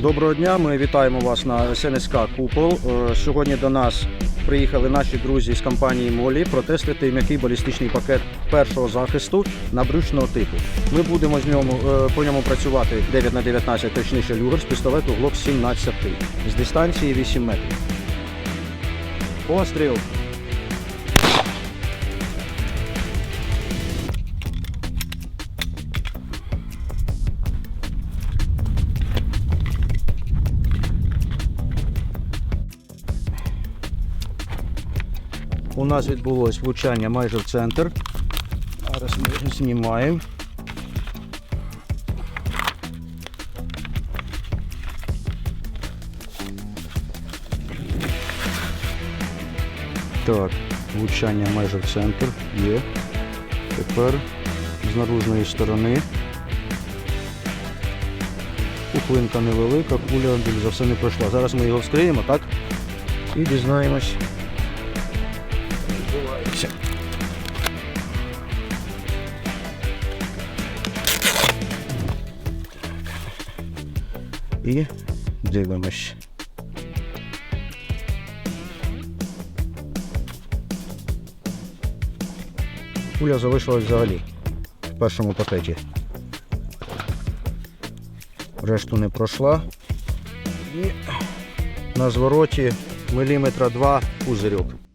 Доброго дня, ми вітаємо вас на СНСК Купол. Е, Сьогодні до нас приїхали наші друзі з компанії Молі протестити м'який балістичний пакет першого захисту набрючного типу. Ми будемо з ньому, е, по ньому працювати 9 на 19 точніше люгер з пістолету Glock 17 з дистанції 8 метрів. Постріл! У нас відбулось влучання майже в центр. Зараз ми знімаємо. Так, влучання майже в центр є. Тепер з наружної сторони. Пухлинка невелика, куля за все не пройшла. Зараз ми його вскриємо, так? І дізнаємось. І дивимось. Куля залишилась взагалі в першому пакеті. Решту не пройшла. І на звороті міліметра два пузирьок.